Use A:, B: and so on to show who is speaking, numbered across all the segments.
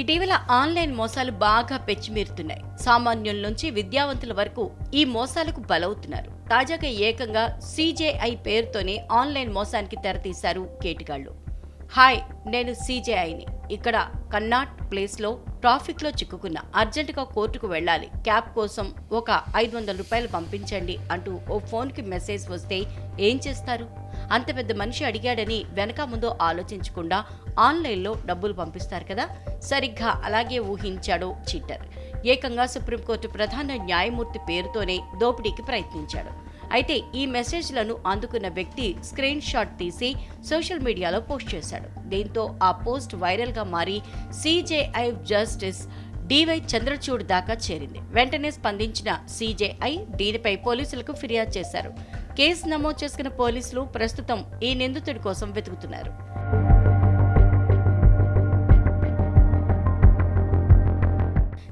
A: ఇటీవల ఆన్లైన్ మోసాలు బాగా పెచ్చిమీరుతున్నాయి. సామాన్యుల నుంచి విద్యావంతుల వరకు ఈ మోసాలకు బలవుతున్నారు. తాజాగా ఏకంగా సీజేఐ పేరుతోనే ఆన్లైన్ మోసానికి తెరతీశారు కేటిగాళ్ళు హాయ్ నేను సీజేఐని. ఇక్కడ కన్నాట్ ప్లేస్లో ట్రాఫిక్లో చిక్కుకున్న అర్జెంటుగా కోర్టుకు వెళ్ళాలి. క్యాబ్ కోసం ఒక ఐదు వందల రూపాయలు పంపించండి అంటూ ఓ ఫోన్కి మెసేజ్ వస్తే ఏం చేస్తారు? అంత పెద్ద మనిషి అడిగాడని వెనక ముందో ఆలోచించకుండా ఆన్లైన్లో డబ్బులు పంపిస్తారు కదా? సరిగ్గా అలాగే ఊహించాడు చీటర్. ఏకంగా సుప్రీంకోర్టు ప్రధాన న్యాయమూర్తి పేరుతోనే దోపిడీకి ప్రయత్నించాడు. అయితే ఈ మెసేజ్లను అందుకున్న వ్యక్తి స్క్రీన్ షాట్ తీసి సోషల్ మీడియాలో పోస్ట్ చేశాడు. దీంతో ఆ పోస్ట్ వైరల్గా మారి సీజేఐ జస్టిస్ డివై చంద్రచూడ్ దాకా చేరింది. వెంటనే స్పందించిన సీజేఐ దీనిపై పోలీసులకు ఫిర్యాదు చేశారు. కేసు నమోదు చేసుకున్న పోలీసులు ప్రస్తుతం ఈ నిందితుడి కోసం వెతుకుతున్నారు.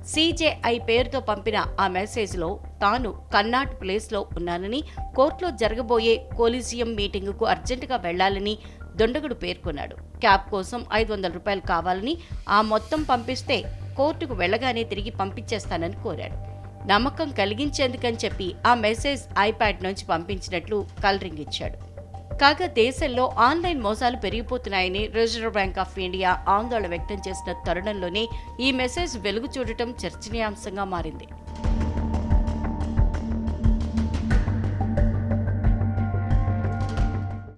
A: సీజేఐ పేరుతో పంపిన ఆ మెసేజ్లో తాను కన్నాట్ ప్లేస్లో ఉన్నానని కోర్టులో జరగబోయే కొలిజియం మీటింగుకు అర్జెంటుగా వెళ్ళాలని దొండగుడు పేర్కొన్నాడు. క్యాబ్ కోసం ఐదు వందల రూపాయలు కావాలని ఆ మొత్తం పంపిస్తే కోర్టుకు వెళ్ళగానే తిరిగి పంపించేస్తానని కోరాడు. నమ్మకం కలిగించేందుకని చెప్పి ఆ మెసేజ్ ఐప్యాడ్ నుంచి పంపించినట్లు కలరింగ్ ఇచ్చాడు. కాగా దేశంలో ఆన్లైన్ మోసాలు పెరిగిపోతున్నాయని రిజర్వ్ బ్యాంక్ ఆఫ్ ఇండియా ఆందోళన వ్యక్తం చేసిన తరుణంలోనే ఈ మెసేజ్ వెలుగు చూడటం చర్చనీయాంశంగా మారింది.